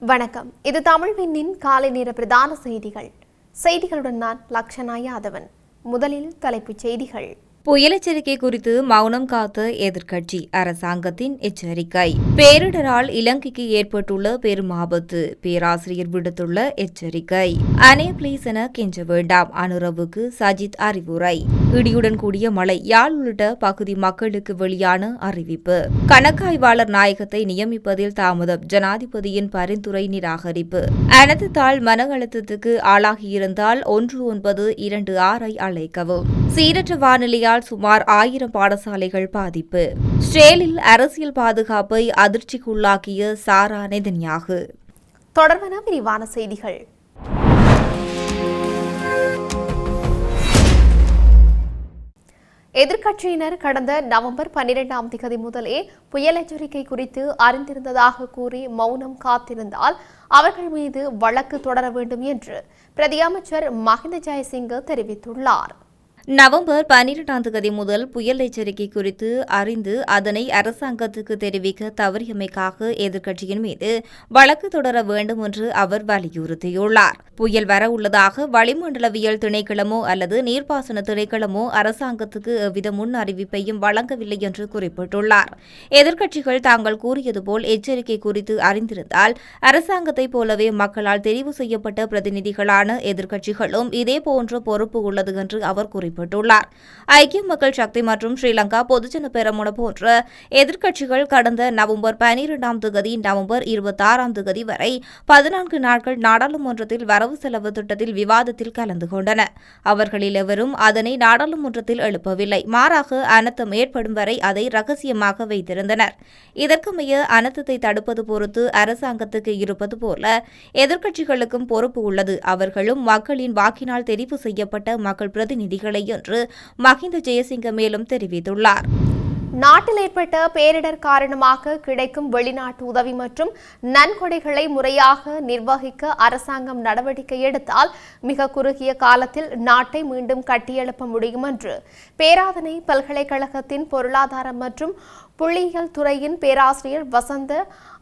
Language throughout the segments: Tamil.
வணக்கம். இது தமிழ் விண்ணின் காலை நேர பிரதான செய்திகள். செய்திகளுடன் நான் லக்ஷனா யாதவன். முதலில் தலைப்புச் செய்திகள். புயல் எச்சரிக்கை குறித்து மௌனம் காத்த எதிர்க்கட்சி அரசாங்கத்தின் எச்சரிக்கை. பேரிடரால் இலங்கைக்கு ஏற்பட்டுள்ள பெரும் ஆபத்து. பேராசிரியர் விடுத்துள்ள எச்சரிக்கை. அனே பிளீஸ் என கெஞ்ச வேண்டாம். அனுரவுக்கு சஜித் அறிவுரை. இடியுடன் கூடிய மழை யாழ் உள்ளிட்ட பகுதி மக்களுக்கு வெளியான அறிவிப்பு. கணக்காய்வாளர் நாயகத்தை நியமிப்பதில் தாமதம். ஜனாதிபதியின் பரிந்துரை நிராகரிப்பு. அனந்தத்தால் மன அழுத்தத்துக்கு ஆளாகியிருந்தால் ஒன்று ஒன்பது இரண்டு ஆறை அழைக்கவும். சீரற்ற வானிலையால் சுமார் ஆயிரம் பாடசாலைகள் பாதிப்பு. ஸ்ரேலில் அரசியல் பாதுகாப்பை அதிர்ச்சிக்குள்ளாக்கிய சாரா நெதன்யாகு. தொடர்பான விரிவான செய்திகள். எதிர்க்கட்சியினர் கடந்த நவம்பர் பன்னிரெண்டாம் திகதி முதலே புயல் எச்சரிக்கை குறித்து அறிந்திருந்ததாக கூறி மௌனம் காத்திருந்தால் அவர்கள் மீது வழக்கு தொடர வேண்டும் என்று பிரதியமைச்சர் மஹிந்த ஜெயசிங்க தெரிவித்துள்ளார். நவம்பர் பன்னிரெண்டாம் தேதி முதல் புயல் எச்சரிக்கை குறித்து அறிந்து அதனை அரசாங்கத்துக்கு தெரிவிக்க தவறியமைக்காக எதிர்க்கட்சியின் மீது வழக்கு தொடர வேண்டும் என்று அவர் வலியுறுத்தியுள்ளார். புயல் வர உள்ளதாக வளிமண்டலவியல் திணைக்களமோ அல்லது நீர்ப்பாசன திணைக்களமோ அரசாங்கத்துக்கு எவ்வித முன் அறிவிப்பையும் வழங்கவில்லை என்று குறிப்பிட்டுள்ளார். எதிர்க்கட்சிகள் தாங்கள் கூறியது போல் எச்சரிக்கை குறித்து அறிந்திருந்தால் அரசாங்கத்தைப் போலவே மக்களால் தெரிவு செய்யப்பட்ட பிரதிநிதிகளான எதிர்க்கட்சிகளும் இதேபோன்ற பொறுப்பு உள்ளது என்று அவர் குறிப்பிட்டார் குறிப்பிட்டுள்ளார். ஐக்கிய மக்கள் சக்தி மற்றும் ஸ்ரீலங்கா பொதுஜன பெரமுன போன்ற எதிர்க்கட்சிகள் கடந்த நவம்பர் பனிரெண்டாம் தேதி நவம்பர் இருபத்தி ஆறாம் தேதி வரை பதினான்கு நாட்கள் நாடாளுமன்றத்தில் வரவு செலவு திட்டத்தில் விவாதத்தில் கலந்து கொண்டன. அவர்களில் எவரும் அதனை நாடாளுமன்றத்தில் எழுப்பவில்லை. மாறாக அனர்த்தம் ஏற்படும் வரை அதை ரகசியமாக வைத்திருந்தனர். இதற்கமைய அனர்த்தத்தை தடுப்பது பொறுத்து அரசாங்கத்துக்கு இருப்பது போல எதிர்க்கட்சிகளுக்கும் பொறுப்பு உள்ளது. அவர்களும் மக்களின் வாக்கினால் தெரிவு செய்யப்பட்ட மக்கள் பிரதிநிதிகளை என்று மஹிந்த ஜெயசிங்க மேலும் தெரிவித்துள்ளார். நாட்டில் ஏற்பட்ட பேரிடர் காரணமாக கிடைக்கும் வெளிநாட்டு உதவி மற்றும் நன்கொடைகளை முறையாக நிர்வகிக்க அரசாங்கம் நடவடிக்கை எடுத்தால் மிக குறுகிய காலத்தில் நாட்டை மீண்டும் கட்டியெழுப்ப முடியும் என்று பேராதனை பல்கலைக்கழகத்தின் பொருளாதாரம் மற்றும் புள்ளியியல் துறையின் பேராசிரியர் வசந்த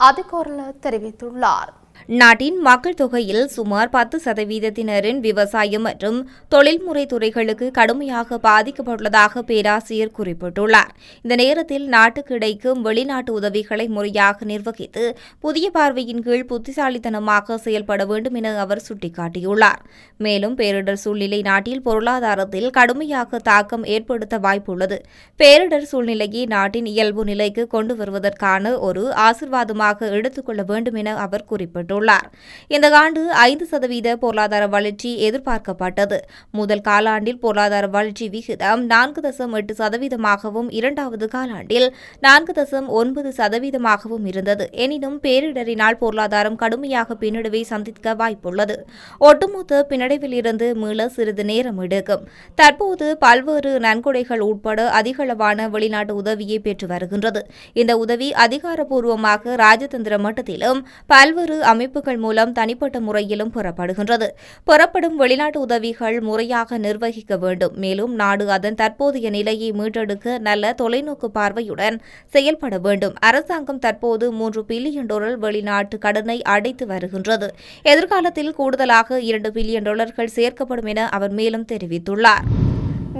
அதிகோரல தெரிவித்துள்ளார். நாட்டின் மக்கள் தொகையில் சுமார் பத்து சதவீதத்தினரின் விவசாயம் மற்றும் தொழில்முறை துறைகளுக்கு கடுமையாக பாதிக்கப்பட்டுள்ளதாக பேராசிரியர் குறிப்பிட்டுள்ளார். இந்த நேரத்தில் நாட்டுக்கு கிடைக்கும் வெளிநாட்டு உதவிகளை முறையாக நிர்வகித்து புதிய பார்வையின் கீழ் புத்திசாலித்தனமாக செயல்பட வேண்டும் என அவர் சுட்டிக்காட்டியுள்ளார். மேலும் பேரிடர் சூழ்நிலை நாட்டில் பொருளாதாரத்தில் கடுமையாக தாக்கம் ஏற்படுத்த வாய்ப்புள்ளது. பேரிடர் சூழ்நிலையை நாட்டின் இயல்பு நிலைக்கு கொண்டு வருவதற்கான ஒரு ஆசிர்வாதமாக எடுத்துக்கொள்ள வேண்டும் என அவர் குறிப்பிட்டார் குறிப்பிட்டுள்ளார் இந்த ஆண்டு ஐந்து சதவீத பொருளாதார வளர்ச்சி எதிர்பார்க்கப்பட்டது. முதல் காலாண்டில் பொருளாதார வளர்ச்சி விகிதம் நான்கு தசம் எட்டு சதவீதமாகவும் இரண்டாவது காலாண்டில் நான்கு தசம் ஒன்பது சதவீதமாகவும் இருந்தது. எனினும் பேரிடரினால் பொருளாதாரம் கடுமையாக பின்னடைவை சந்திக்க வாய்ப்புள்ளது. ஒட்டுமொத்த பின்னடைவில் இருந்து மீள சிறிது நேரம் எடுக்கும். தற்போது பல்வேறு நன்கொடைகள் உட்பட அதிகளவான வெளிநாட்டு உதவியை பெற்று வருகின்றது. இந்த உதவி அதிகாரப்பூர்வமாக ராஜதந்திர மட்டத்திலும் பல்வேறு அமைப்புகள் மூலம் தனிப்பட்ட முறையிலும் பெறப்படுகின்றது. பெறப்படும் வெளிநாட்டு உதவிகள் முறையாக நிர்வகிக்க வேண்டும். மேலும் நாடு அதன் தற்போதைய நிலையை மீட்டெடுக்க நல்ல தொலைநோக்கு பார்வையுடன் செயல்பட வேண்டும். அரசாங்கம் தற்போது மூன்று பில்லியன் டாலர் வெளிநாட்டு கடனை அடைத்து வருகின்றது. எதிர்காலத்தில் கூடுதலாக இரண்டு பில்லியன் டாலர்கள் சேர்க்கப்படும் என அவர் மேலும் தெரிவித்துள்ளார்.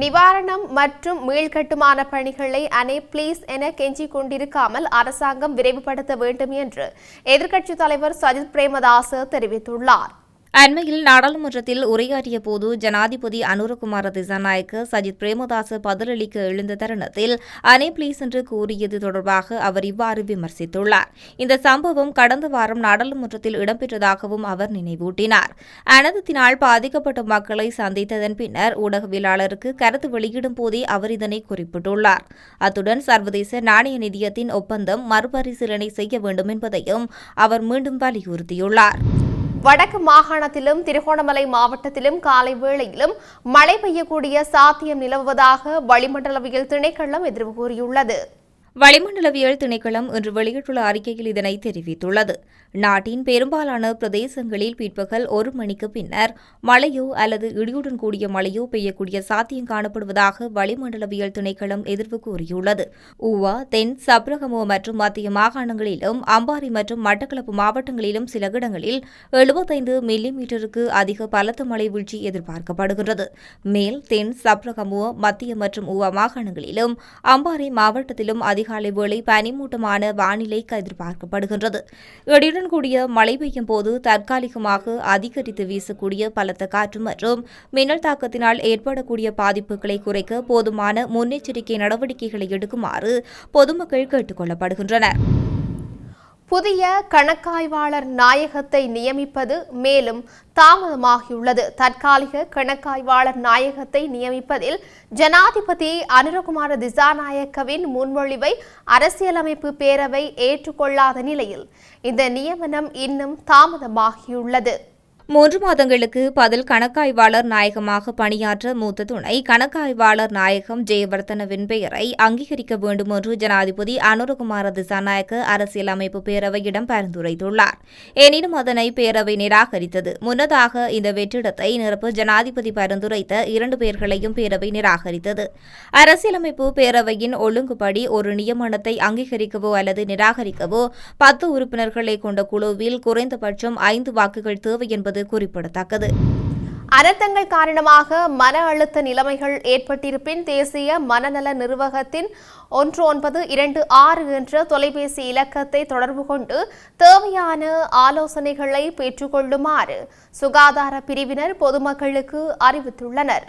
நிவாரணம் மற்றும் மீள்கட்டுமான பணிகளை அனே பிளீஸ் என கெஞ்சிக் கொண்டிருக்காமல் அரசாங்கம் விரைவுபடுத்த வேண்டும் என்று எதிர்க்கட்சித் தலைவர் சஜித் பிரேமதாச தெரிவித்துள்ளார். அண்மையில் நாடாளுமன்றத்தில் உரையாற்றிய போது ஜனாதிபதி அனுரகுமார திசாநாயக்க சஜித் பிரேமதாச பதிலளிக்க எழுந்த தருணத்தில் அனே பிளீஸ் என்று கூறியது தொடர்பாக அவர் இவ்வாறு விமர்சித்துள்ளார். இந்த சம்பவம் கடந்த வாரம் நாடாளுமன்றத்தில் இடம்பெற்றதாகவும் அவர் நினைவூட்டினார். அனதத்தினால் பாதிக்கப்பட்ட மக்களை சந்தித்ததன் பின்னர் ஊடகவியலாளருக்கு கருத்து வெளியிடும் போதே அவர் இதனை குறிப்பிட்டுள்ளார். அத்துடன் சர்வதேச நாணய நிதியத்தின் ஒப்பந்தம் மறுபரிசீலனை செய்ய வேண்டும் என்பதையும் அவர் மீண்டும் வலியுறுத்தியுள்ளார். வடக்கு மாகாணத்திலும் திருகோணமலை மாவட்டத்திலும் காலை வேளையிலும் மழை பெய்யக்கூடிய சாத்தியம் நிலவுவதாக வளிமண்டலவியல் திணைக்களம் எதிர்வு கூறியுள்ளது. வளிமண்டலவியல் திணைக்களம் இன்று வெளியிட்டுள்ள அறிக்கையில் இதனை தெரிவித்துள்ளது. நாட்டின் பெரும்பாலான பிரதேசங்களில் பிற்பகல் ஒரு மணிக்கு பின்னர் மழையோ அல்லது இடியுடன் கூடிய மழையோ பெய்யக்கூடிய சாத்தியம் காணப்படுவதாக வளிமண்டலவியல் திணைக்களம் எதிர்ப்பு கூறியுள்ளது. ஊவா தென் சப்ரகமோ மற்றும் மத்திய மாகாணங்களிலும் அம்பாரி மற்றும் மட்டக்களப்பு மாவட்டங்களிலும் சில இடங்களில் எழுபத்தைந்து மில்லிமீட்டருக்கு அதிக பலத்த மழை வீழ்ச்சி எதிர்பார்க்கப்படுகிறது மேல் தென் சப்ரகமோ மத்திய மற்றும் ஊவா மாகாணங்களிலும் அம்பாறை மாவட்டத்திலும் அதிகாலை வேளை பனிமூட்டமான வானிலை எதிர்பார்க்கப்படுகின்றது. இடியுடன் கூடிய மழை பெய்யும் போது தற்காலிகமாக அதிகரித்து வீசக்கூடிய பலத்த காற்று மற்றும் மின்னல் தாக்கத்தினால் ஏற்படக்கூடிய பாதிப்புகளை குறைக்க போதுமான முன்னெச்சரிக்கை நடவடிக்கைகளை எடுக்குமாறு பொதுமக்கள் கேட்டுக் கொள்ளப்படுகின்றனர் புதிய கணக்காய்வாளர் நாயகத்தை நியமிப்பது மேலும் தாமதமாகியுள்ளது. தற்காலிக கணக்காய்வாளர் நாயகத்தை நியமிப்பதில் ஜனாதிபதி அனுரகுமார திசாநாயக்கவின் முன்மொழிவை அரசியலமைப்பு பேரவை ஏற்றுக்கொள்ளாத நிலையில் இந்த நியமனம் இன்னும் தாமதமாகியுள்ளது. மூன்று மாதங்களுக்கு பதில் கணக்காய்வாளர் நாயகமாக பணியாற்ற மூத்த துணை கணக்காய்வாளர் நாயகம் ஜெயவர்தனவின் பெயரை அங்கீகரிக்க வேண்டும் என்று ஜனாதிபதி அனுரகுமார திசாநாயக்க அரசியலமைப்பு பேரவையிடம் பரிந்துரைத்துள்ளார். எனினும் அதனை பேரவை நிராகரித்தது. முன்னதாக இந்த வெற்றிடத்தை நிரப்ப ஜனாதிபதி பரிந்துரைத்த இரண்டு பேர்களையும் பேரவை நிராகரித்தது. அரசியலமைப்பு பேரவையின் ஒழுங்குபடி ஒரு நியமனத்தை அங்கீகரிக்கவோ அல்லது நிராகரிக்கவோ பத்து உறுப்பினர்களை கொண்ட குழுவில் குறைந்தபட்சம் ஐந்து வாக்குகள் தேவை என்பது குறிப்பிடத்தக்கது. அனர்த்தங்கள் காரணமாக மன அழுத்த நிலைமைகள் ஏற்பட்டிருப்பின் தேசிய மனநல நிர்வாகத்தின் ஒன்று ஒன்பது இரண்டு ஆறு என்ற தொலைபேசி இலக்கத்தை தொடர்பு கொண்டு தேவையான ஆலோசனைகளை பெற்றுக்கொள்ளுமாறு சுகாதார பிரிவினர் பொதுமக்களுக்கு அறிவித்துள்ளனர்.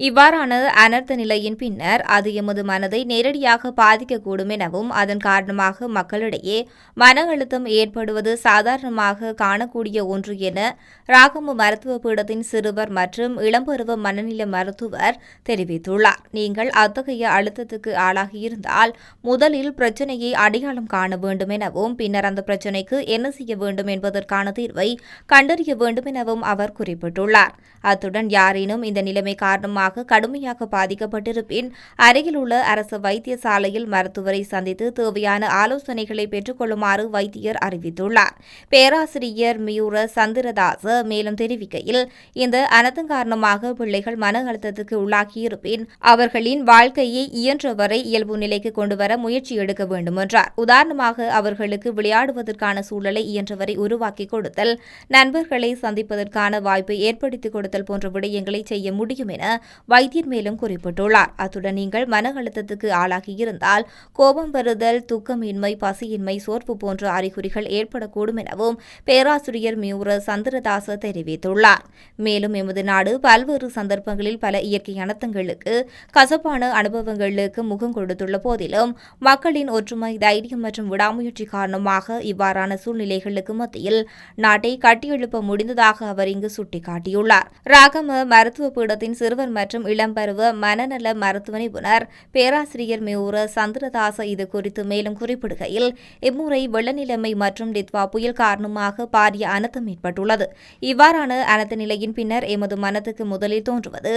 இவ்வாறான அனர்த்த நிலையின் பின்னர் அது எமது மனதை நேரடியாக பாதிக்கக்கூடும் எனவும் அதன் காரணமாக மக்களிடையே மன அழுத்தம் ஏற்படுவது சாதாரணமாக காணக்கூடிய ஒன்று என ராகம மருத்துவ பீடத்தின் சிறுவர் மற்றும் இளம்பருவ மனநிலை மருத்துவர் தெரிவித்துள்ளார். நீங்கள் அத்தகைய அழுத்தத்துக்கு ஆளாகியிருந்தால் முதலில் பிரச்சனையை அடையாளம் காண வேண்டும் எனவும் பின்னர் அந்த பிரச்சனைக்கு என்ன செய்ய வேண்டும் என்பதற்கான தீர்வை கண்டறிய வேண்டும் எனவும் அவர் குறிப்பிட்டுள்ளார். அத்துடன் யாரேனும் இந்த நிலைமை காரணமாக கடுமையாக பாதிக்கப்பட்டிருப்பின் அருகில் உள்ள அரசு வைத்தியசாலையில் மருத்துவரை சந்தித்து தேவையான ஆலோசனைகளை பெற்றுக்கொள்ளுமாறு வைத்தியர் அறிவித்துள்ளார். பேராசிரியர் மியூர சந்திரதாச மேலும் தெரிவிக்கையில் இந்த அனர்த்தம் காரணமாக பிள்ளைகள் மன அழுத்தத்துக்கு உள்ளாகியிருப்பின் அவர்களின் வாழ்க்கையை இயன்றவரை இயல்பு நிலைக்கு கொண்டுவர முயற்சி எடுக்க வேண்டும் என்றார் உதாரணமாக அவர்களுக்கு விளையாடுவதற்கான சூழலை இயன்றவரை உருவாக்கி கொடுத்தல் நண்பர்களை சந்திப்பதற்கான வாய்ப்பை ஏற்படுத்திக் கொடுத்தல் போன்ற விடயங்களை செய்ய முடியும் என வைத்தியர் மேலும் குறிப்பிட்டுள்ளார். அத்துடன் நீங்கள் மன அழுத்தத்துக்கு ஆளாகியிருந்தால் கோபம் வருதல் துக்கமின்மை பசியின்மை சோர்வு போன்ற அறிகுறிகள் ஏற்படக்கூடும் எனவும் பேராசிரியர் மியூர சந்திரதாச தெரிவித்துள்ளார். மேலும் எமது நாடு பல்வேறு சந்தர்ப்பங்களில் பல இயற்கை அனர்த்தங்களுக்கு கசப்பான அனுபவங்களுக்கு முகம் கொடுத்துள்ள போதிலும் மக்களின் ஒற்றுமை தைரியம் மற்றும் விடாமுயற்சி காரணமாக இவ்வாறான சூழ்நிலைகளுக்கு மத்தியில் நாட்டை கட்டியெழுப்ப முடிந்ததாக அவர் இங்கு சுட்டிக்காட்டியுள்ளார். ராகம மருத்துவ பீடத்தின் சிறுவர் மற்றும் இளம்பருவ மனநல மருத்துவ நிபுணர் பேராசிரியர் மியூர சந்திரதாச இது குறித்து மேலும் குறிப்பிடுகையில் இம்முறை வெள்ளநிலைமை மற்றும் டித்வா புயல் காரணமாக பாரிய அனர்த்தம் ஏற்பட்டுள்ளது. இவ்வாறான அனர்த்த நிலையின் பின்னர் எமது மனத்துக்கு முதலில் தோன்றுவது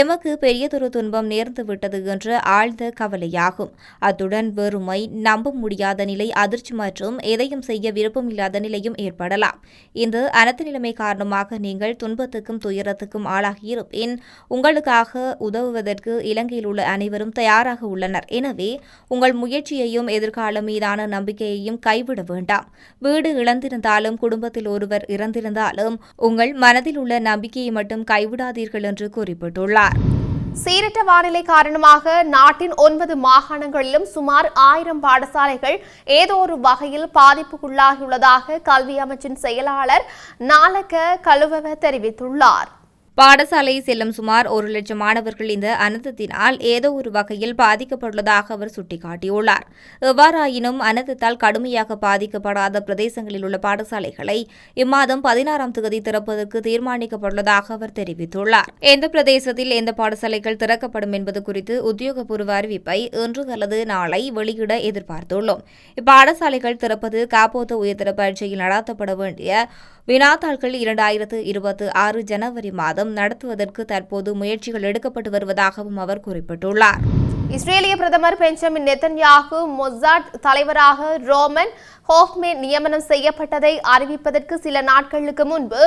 எமக்கு பெரியதொரு துன்பம் நேர்ந்து விட்டது என்ற ஆழ்ந்த கவலையாகும். அத்துடன் வெறுமை நம்ப முடியாத நிலை அதிர்ச்சி மற்றும் எதையும் செய்ய விருப்பம் இல்லாத நிலையும் ஏற்படலாம். இந்த அனர்த்த நிலைமை காரணமாக நீங்கள் துன்பத்துக்கும் துயரத்துக்கும் ஆளாகியிருப்பின் உங்களுக்கு உங்களுக்காக உதவுவதற்கு இலங்கையில் உள்ள அனைவரும் தயாராக உள்ளனர். எனவே உங்கள் முயற்சியையும் எதிர்காலம் மீதான நம்பிக்கையையும் கைவிட வேண்டாம். வீடு இழந்திருந்தாலும் குடும்பத்தில் ஒருவர் இறந்திருந்தாலும் உங்கள் மனதில் உள்ள நம்பிக்கையை மட்டும் கைவிடாதீர்கள் என்று குறிப்பிட்டுள்ளார். சீரற்ற வானிலை காரணமாக நாட்டின் ஒன்பது மாகாணங்களிலும் சுமார் ஆயிரம் பாடசாலைகள் ஏதோ ஒரு வகையில் பாதிப்புக்குள்ளாகியுள்ளதாக கல்வி அமைச்சின் செயலாளர் நாலக்க கழுவவ தெரிவித்துள்ளார். பாடசாலை செல்லும் சுமார் ஒரு லட்சம் மாணவர்கள் இந்த அனர்த்தத்தினால் ஏதோ ஒரு வகையில் பாதிக்கப்பட்டுள்ளதாக அவர் சுட்டிக்காட்டியுள்ளார். எவ்வாறாயினும் அனர்த்தத்தால் கடுமையாக பாதிக்கப்படாத பிரதேசங்களில் உள்ள பாடசாலைகளை இம்மாதம் பதினாறாம் தேதி திறப்பதற்கு தீர்மானிக்கப்பட்டுள்ளதாக அவர் தெரிவித்துள்ளார். எந்த பிரதேசத்தில் எந்த பாடசாலைகள் திறக்கப்படும் என்பது குறித்து உத்தியோகபூர்வ அறிவிப்பை இன்று அல்லது நாளை வெளியிட எதிர்பார்த்துள்ளோம். இப்பாடசாலைகள் திறப்பது காப்போத்த உயர்தர பரீட்சையில் நடாத்தப்பட வேண்டிய வினாத்தாள்கள் இரண்டாயிரத்து இருபத்தி ஆறு ஜனவரி மாதம் நடத்துவதற்கு தற்போது முயற்சிகள் எடுக்கப்பட்டு வருவதாகவும் அவர் குறிப்பிட்டுள்ளார். இஸ்ரேலிய பிரதமர் பெஞ்சமின் நெத்தன்யாகு மொசாட் தலைவராக ரோமன் ஹோஃப்மேன் நியமனம் செய்யப்பட்டதை அறிவிப்பதற்கு சில நாட்களுக்கு முன்பு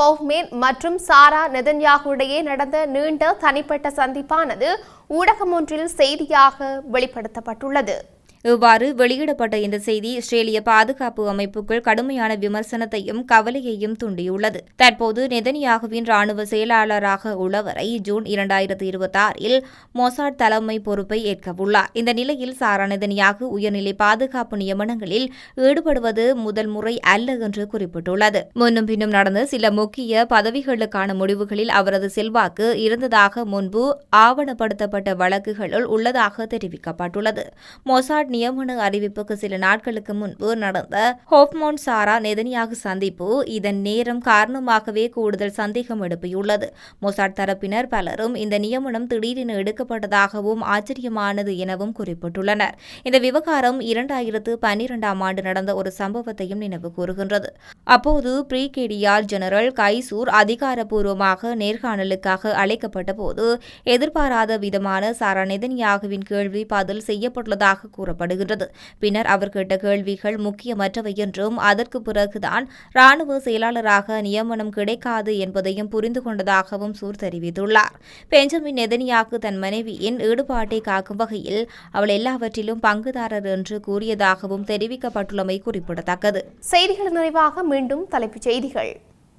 கோஃப்மேன் மற்றும் சாரா நெதன்யாகுடையே நடந்த நீண்ட தனிப்பட்ட சந்திப்பானது ஊடகம் ஒன்றில் செய்தியாக வெளிப்படுத்தப்பட்டுள்ளது. இவ்வாறு வெளியிடப்பட்ட இந்த செய்தி இஸ்ரேலிய பாதுகாப்பு அமைப்புக்குள் கடுமையான விமர்சனத்தையும் கவலையையும் தூண்டியுள்ளது. தற்போது நெதன்யாகுவின் ராணுவ செயலாளராக உள்ளவரை ஜூன் இரண்டாயிரத்து இருபத்தி ஆறில் மொசாட் தலைமை பொறுப்பை ஏற்கவுள்ளார். இந்த நிலையில் சாரா நெதன்யாகு உயர்நிலை பாதுகாப்பு நியமனங்களில் ஈடுபடுவது முதல் முறை அல்ல என்று குறிப்பிட்டுள்ளது. முன்னும் பின்னும் நடந்த சில முக்கிய பதவிகளுக்கான முடிவுகளில் அவரது செல்வாக்கு இருந்ததாக முன்பு ஆவணப்படுத்தப்பட்ட வழக்குகளுள் உள்ளதாக தெரிவிக்கப்பட்டுள்ளது. மொசாட் நியமன அறிவிப்புக்கு சில நாட்களுக்கு முன்பு நடந்த ஹோப்மோன் சாரா நெதனியாக சந்திப்பு இதன் நேரம் காரணமாகவே கூடுதல் சந்தேகம் எழுப்பியுள்ளது. மொசாட் தரப்பினர் பலரும் இந்த நியமனம் திடீரென எடுக்கப்பட்டதாகவும் ஆச்சரியமானது எனவும் குறிப்பிட்டுள்ளனர். இந்த விவகாரம் இரண்டாயிரத்து பன்னிரெண்டாம் ஆண்டு நடந்த ஒரு சம்பவத்தையும் நினைவு கூறுகின்றது. அப்போது பிரிகேடியார் ஜெனரல் கைசூர் அதிகாரப்பூர்வமாக நேர்காணலுக்காக அழைக்கப்பட்ட போது எதிர்பாராத விதமான சாரா நெதன்யாகுவின் கேள்வி பதில் செய்யப்பட்டுள்ளதாக கூறப்படுகின்றது பின்னர் அவர் கேட்ட கேள்விகள் முக்கியமற்றவை என்றும் அதற்கு பிறகுதான் ராணுவ செயலாளராக நியமனம் கிடைக்காது என்பதையும் புரிந்து கொண்டதாகவும் சூர் தெரிவித்துள்ளார். பெஞ்சமின் நெதனியாக்கு தன் மனைவியின் ஈடுபாட்டை காக்கும் வகையில் அவள் எல்லாவற்றிலும் பங்குதாரர் என்று கூறியதாகவும் தெரிவிக்கப்பட்டுள்ளமை குறிப்பிடத்தக்கது. செய்திகள் நிறைவாக மீண்டும் தலைப்புச் செய்திகள்.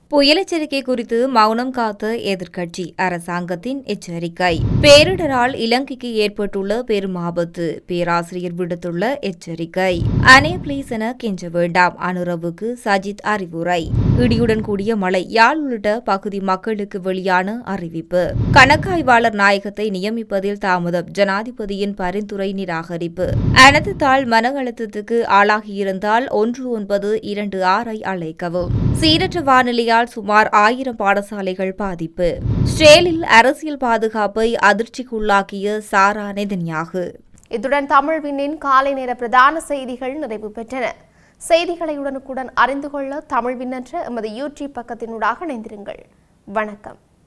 புயல் எச்சரிக்கை குறித்து மௌனம் காத்த எதிர்க்கட்சி அரசாங்கத்தின் எச்சரிக்கை. பேரிடரால் இலங்கைக்கு ஏற்பட்டுள்ள பெரும் ஆபத்து பேராசிரியர் விடுத்துள்ள எச்சரிக்கை. அனே பிளீஸ் என கெஞ்ச வேண்டாம் அனுரவுக்கு சஜித் அறிவுரை. இடியுடன் கூடிய மழை யாழ் உள்ளிட்ட பகுதி மக்களுக்கு வெளியான அறிவிப்பு. கணக்காய்வாளர் நாயகத்தை நியமிப்பதில் தாமதம் ஜனாதிபதியின் பரிந்துரை நிராகரிப்பு. அனந்தத்தாள் மன அழுத்தத்துக்கு ஆளாகியிருந்தால் ஒன்று ஒன்பது இரண்டு ஆறை அழைக்கவும். சீரற்ற வானிலையால் சுமார் ஆயிரம் பாடசாலைகள் பாதிப்பு. ஸ்ரேலில் அரசியல் பாதுகாப்பை அதிர்ச்சிக்குள்ளாக்கிய சாரா நெதன்யாகு. இத்துடன் தமிழ் விண்ணின் காலை நேர பிரதான செய்திகள் நிறைவு பெற்றன. செய்திகளை உடனுக்குடன் அறிந்து கொள்ள தமிழ் விண்ணென்ற எமது யூடியூப் பக்கத்தினூடாக இணைந்திருங்கள். வணக்கம்.